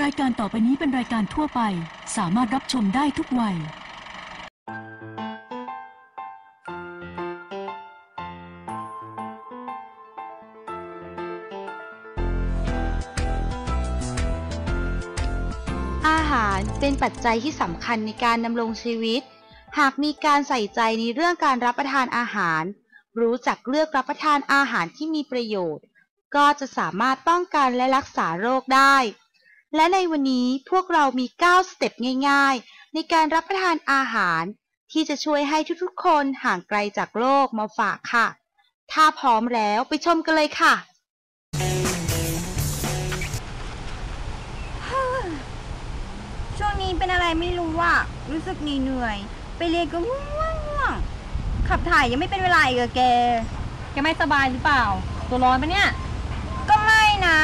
รายการต่อไปนี้เป็นรายการทั่วไป สามารถรับชมได้ทุกวัย อาหารเป็นปัจจัยที่สำคัญในการดำรงชีวิต หากมีการใส่ใจในเรื่องการรับประทานอาหาร รู้จักเลือกรับประทานอาหารที่มีประโยชน์ ก็จะสามารถป้องกันและรักษาโรคได้ และในวันนี้พวกเรามี 9 สเต็ปง่ายๆ ในการรับประทานอาหาร ที่จะช่วยให้ทุกๆ คนห่างไกลจากโรคมาฝากค่ะ ถ้าพร้อมแล้วไปชมกันเลยค่ะ ช่วงนี้เป็นอะไรไม่รู้ว่ารู้สึกเหนื่อยๆไปเรียนก็ง่วงง่วงขับถ่ายยังไม่เป็นเวลาอีกเหรอแก แกไม่สบายหรือเปล่า ตัวร้อนปะเนี่ย ก็ไม่นะ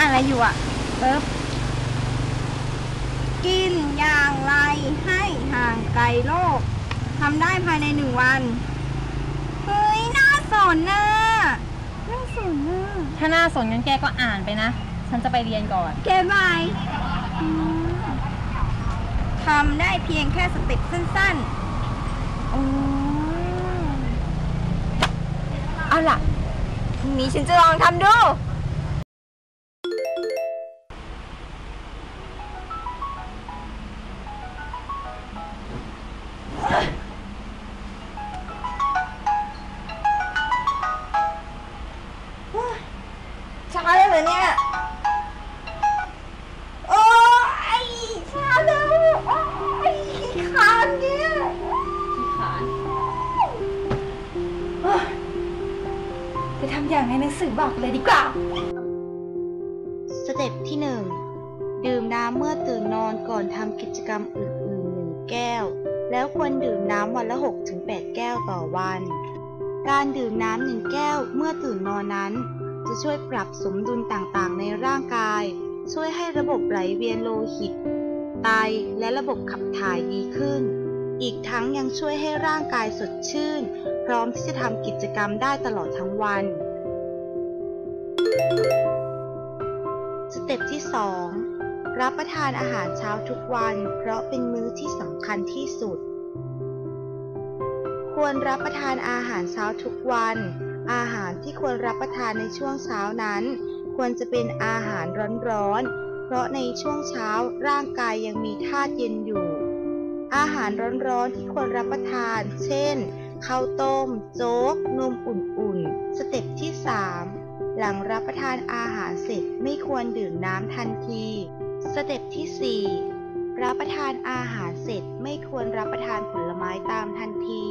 อะไรอยู่อะเอ๊บกินอย่างไรให้ห่างไกลโรคทำได้ภายในหนึ่งวัน เฮ้ย น่าสนน่ะน่าสนน่ะถ้าหน้าสนงั้นแกก็อ่านไปนะ ฉันจะไปเรียนก่อนแกบายอืมทำได้เพียงแค่สเต็ปสั้นๆอ๋อเอาล่ะพรุ่งนี้ฉันจะลองทำดู ในหนังสือบอกเลยดีกว่า สเต็ปที่ 1 ดื่มน้ำเมื่อตื่นนอนก่อนทำกิจกรรมอื่นๆหนึ่งแก้ว แล้วควรดื่มน้ำวันละ 6-8 แก้วต่อวัน การดื่มน้ำหนึ่งแก้วเมื่อตื่นนอนนั้น จะช่วยปรับสมดุลต่างๆ ในร่างกาย ช่วยให้ระบบไหลเวียนโลหิต ไตและระบบขับถ่ายดีขึ้นอีกทั้งยังช่วยให้ร่างกายสดชื่น พร้อมที่จะทำกิจกรรมได้ตลอดทั้งวัน ต็ปที่ 2 รับประทานอาหารเช้าทุกวัน เพราะเป็นมื้อที่สำคัญที่สุด ควรรับประทานอาหารเช้าทุกวัน อาหารที่ควรรับประทานในช่วงเช้านั้น ควรจะเป็นอาหารร้อนๆ เพราะในช่วงเช้าร่างกายยังมีธาตุเย็นอยู่ อาหารร้อนๆที่ควรรับประทาน เช่นข้าวต้ม โจ๊ก นมอุ่นๆ สเต็ปที่ 3 หลังรับประทานอาหารเสร็จไม่ควรดื่มน้ำทันที สเต็ปที่ 4 รับประทานอาหารเสร็จไม่ควรรับประทานผลไม้ตามทันที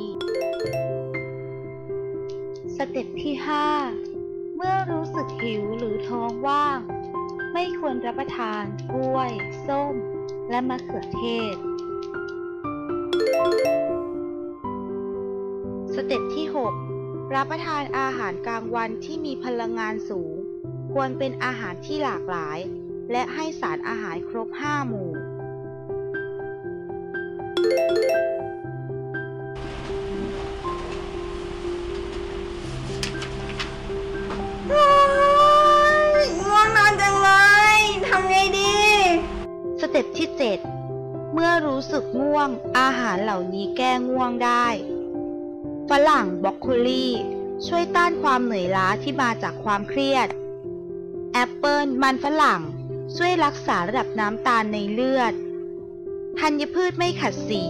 สเต็ปที่ 5 เมื่อรู้สึกหิวหรือท้องว่าง ไม่ควรรับประทานกล้วย ส้ม และมะเขือเทศ สเต็ปที่ 6 รับประทานอาหารกลางวันที่มีพลังงานสูง ควรเป็นอาหารที่หลากหลาย และให้สารอาหารครบ 5 หมู่โอ๊ยง่วงนอนจังเลยทำไงดี สเต็ปที่ 7 เมื่อรู้สึกง่วง อาหารเหล่านี้แก้ง่วงได้ ฝรั่งบรอกโคลีช่วยต้านความเหนื่อยล้าที่มาจากความเครียด แอปเปิลมันฝรั่ง ช่วยรักษาระดับน้ำตาลในเลือด ธัญพืชไม่ขัดสี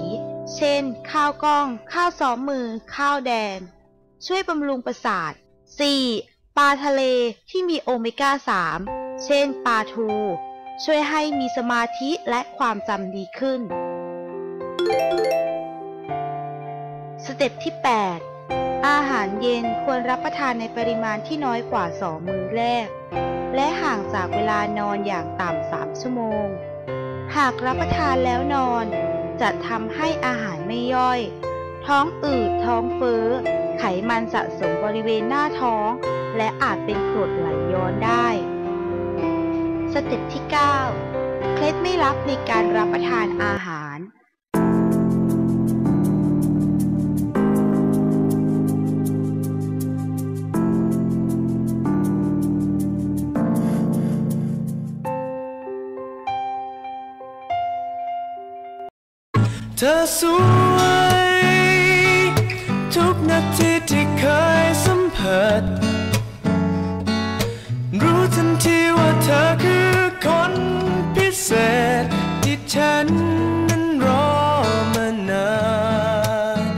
เช่น ข้าวกล้อง ข้าวซ้อมมือ ข้าวแดง ช่วยบำรุงประสาท 4. ปลาทะเลที่มีโอเมก้า 3 เช่น ปลาทู ช่วยให้มีสมาธิและความจำดีขึ้นส เต็ปที่ 8 อาหารเย็นควรรับประทานในปริมาณที่น้อยกว่า 2 มื้อแรก และห่างจากเวลานอนอย่างต่ำ 3 ชั่วโมง หากรับประทานแล้วนอน จะทำให้อาหารไม่ย่อย ท้องอืดท้องเฟ้อ ไขมันสะสมบริเวณหน้าท้อง และอาจเป็นกรดไหลย้อนได้ สเต็ปที่ 9 เคล็ดไม่ลับในการรับประทานอาหาร เธอสวย ทุกนาทีที่เคยสัมผัส รู้ทันทีว่าเธอคือคนพิเศษที่ฉันนั้นรอมานาน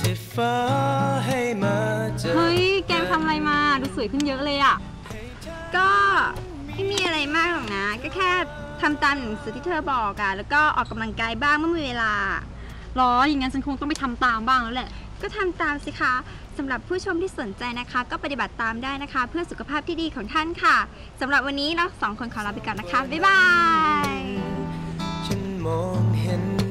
ที่ฟ้าให้มาเจอเฮ้ย แกทำอะไรมา ดูสวยขึ้นเยอะเลยอะ ก็ไม่มีอะไรมากหรอกนะ ก็แค่ ทำตามหนังสือที่เธอบอกอะแล้วก็ออกกำลังกายบ้างเมื่อมีเวลาหรออย่างงั้นฉันคงต้องไปทำตามบ้างแล้วแหละ ก็ทำตามสิคะสำหรับผู้ชมที่สนใจนะคะ ก็ปฏิบัติตามได้นะคะ เพื่อสุขภาพที่ดีของท่านค่ะสำหรับวันนี้เราสองคนขอลาไปก่อนนะคะบ๊ายบายฉันมองเห็น